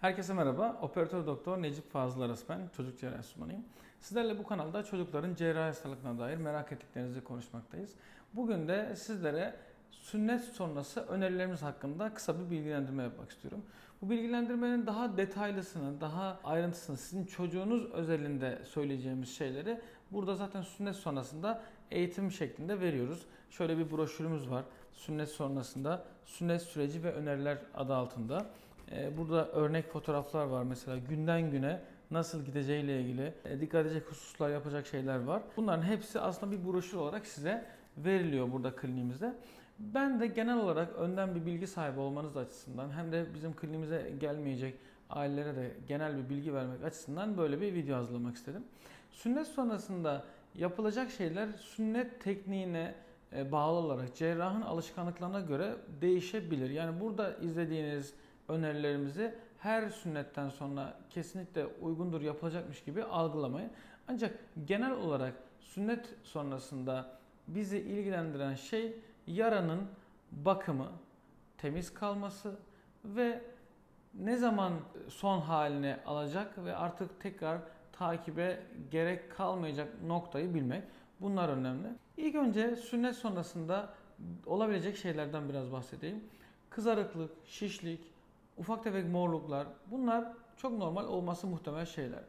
Herkese merhaba. Operatör doktor Necip Fazıl Aras ben. Çocuk cerrahi uzmanıyım. Sizlerle bu kanalda çocukların cerrahi hastalıklarına dair merak ettiklerinizi konuşmaktayız. Bugün de sizlere sünnet sonrası önerilerimiz hakkında kısa bir bilgilendirme yapmak istiyorum. Bu bilgilendirmenin daha detaylısını, daha ayrıntısını sizin çocuğunuz özelinde söyleyeceğimiz şeyleri burada zaten sünnet sonrasında eğitim şeklinde veriyoruz. Şöyle bir broşürümüz var. Sünnet sonrasında sünnet süreci ve öneriler adı altında. Ee, Burada örnek fotoğraflar var mesela günden güne nasıl gideceğiyle ilgili e, dikkat edecek hususlar yapacak şeyler var. Bunların hepsi aslında bir broşür olarak size veriliyor burada kliniğimizde. Ben de genel olarak önden bir bilgi sahibi olmanız açısından hem de bizim kliniğimize gelmeyecek ailelere de genel bir bilgi vermek açısından böyle bir video hazırlamak istedim. Sünnet sonrasında yapılacak şeyler sünnet tekniğine e, bağlı olarak cerrahın alışkanlıklarına göre değişebilir. Yani burada izlediğiniz önerilerimizi her sünnetten sonra kesinlikle uygundur yapılacakmış gibi algılamayın. Ancak genel olarak sünnet sonrasında bizi ilgilendiren şey yaranın bakımı, temiz kalması ve ne zaman son haline alacak ve artık tekrar takibe gerek kalmayacak noktayı bilmek. Bunlar önemli. İlk önce sünnet sonrasında olabilecek şeylerden biraz bahsedeyim. Kızarıklık, şişlik, ufak tefek morluklar bunlar çok normal olması muhtemel şeyler.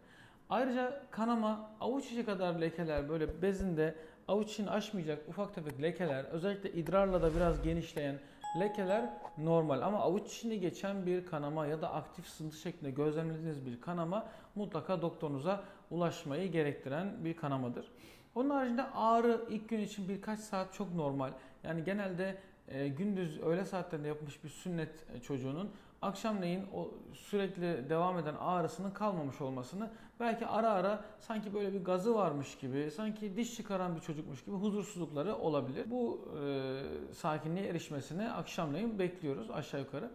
Ayrıca kanama, avuç içi kadar lekeler böyle bezinde avuç içini aşmayacak ufak tefek lekeler özellikle idrarla da biraz genişleyen lekeler normal ama avuç içini geçen bir kanama ya da aktif sızıntı şeklinde gözlemlediğiniz bir kanama mutlaka doktorunuza ulaşmayı gerektiren bir kanamadır. Onun haricinde ağrı ilk gün için birkaç saat çok normal. Yani genelde e, gündüz öğle saatlerinde yapılmış bir sünnet çocuğunun akşamleyin o sürekli devam eden ağrısının kalmamış olmasını belki ara ara sanki böyle bir gazı varmış gibi sanki diş çıkaran bir çocukmuş gibi huzursuzlukları olabilir. Bu e, sakinliğe erişmesini akşamleyin bekliyoruz aşağı yukarı.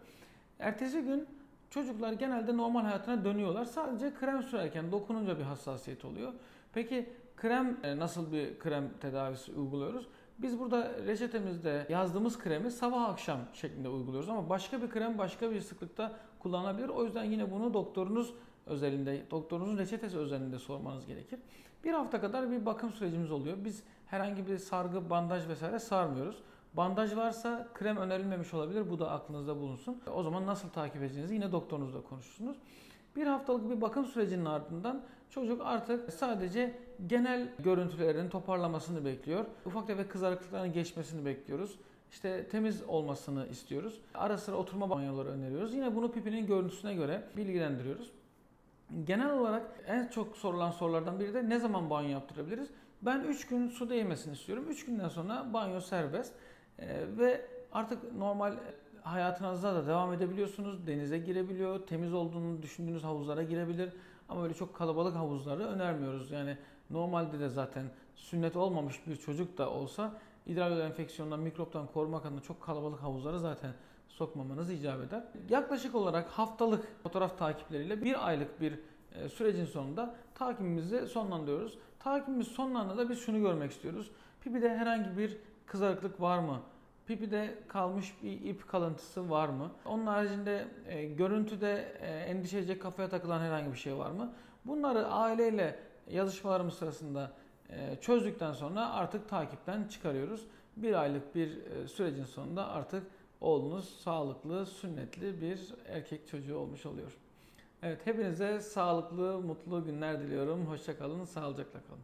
Ertesi gün çocuklar genelde normal hayatına dönüyorlar. Sadece krem sürerken dokununca bir hassasiyet oluyor. Peki krem e, nasıl bir krem tedavisi uyguluyoruz? Biz burada reçetemizde yazdığımız kremi sabah akşam şeklinde uyguluyoruz ama başka bir krem başka bir sıklıkta kullanılabilir. O yüzden yine bunu doktorunuz özelinde, doktorunuzun reçetesi özelinde sormanız gerekir. Bir hafta kadar bir bakım sürecimiz oluyor. Biz herhangi bir sargı, bandaj vesaire sarmıyoruz. Bandaj varsa krem önerilmemiş olabilir. Bu da aklınızda bulunsun. O zaman nasıl takip edeceğinizi yine doktorunuzla konuşursunuz. Bir haftalık bir bakım sürecinin ardından çocuk artık sadece genel görüntülerin toparlamasını bekliyor. Ufak tefek kızarıklıkların geçmesini bekliyoruz. İşte temiz olmasını istiyoruz. Ara sıra oturma banyoları öneriyoruz. Yine bunu pipinin görüntüsüne göre bilgilendiriyoruz. Genel olarak en çok sorulan sorulardan biri de ne zaman banyo yaptırabiliriz? Ben 3 gün su değmesini istiyorum. 3 günden sonra banyo serbest. Ee, ve artık normal hayatınızda da devam edebiliyorsunuz. Denize girebiliyor, temiz olduğunu düşündüğünüz havuzlara girebilir. Ama öyle çok kalabalık havuzları önermiyoruz. Yani normalde de zaten sünnet olmamış bir çocuk da olsa idrar yolu enfeksiyonundan, mikroptan korumak adına çok kalabalık havuzlara zaten sokmamanız icap eder. Yaklaşık olarak haftalık fotoğraf takipleriyle bir aylık bir e, sürecin sonunda takibimizi sonlandırıyoruz. Takibimiz sonlandığında biz şunu görmek istiyoruz. Pipide herhangi bir kızarıklık var mı? Pipide kalmış bir ip kalıntısı var mı? Onun haricinde e, görüntüde e, endişe edecek kafaya takılan herhangi bir şey var mı? Bunları aileyle yazışmalarımız sırasında e, çözdükten sonra artık takipten çıkarıyoruz. Bir aylık bir e, sürecin sonunda artık oğlunuz sağlıklı, sünnetli bir erkek çocuğu olmuş oluyor. Evet, hepinize sağlıklı, mutlu günler diliyorum. Hoşçakalın, sağlıcakla kalın.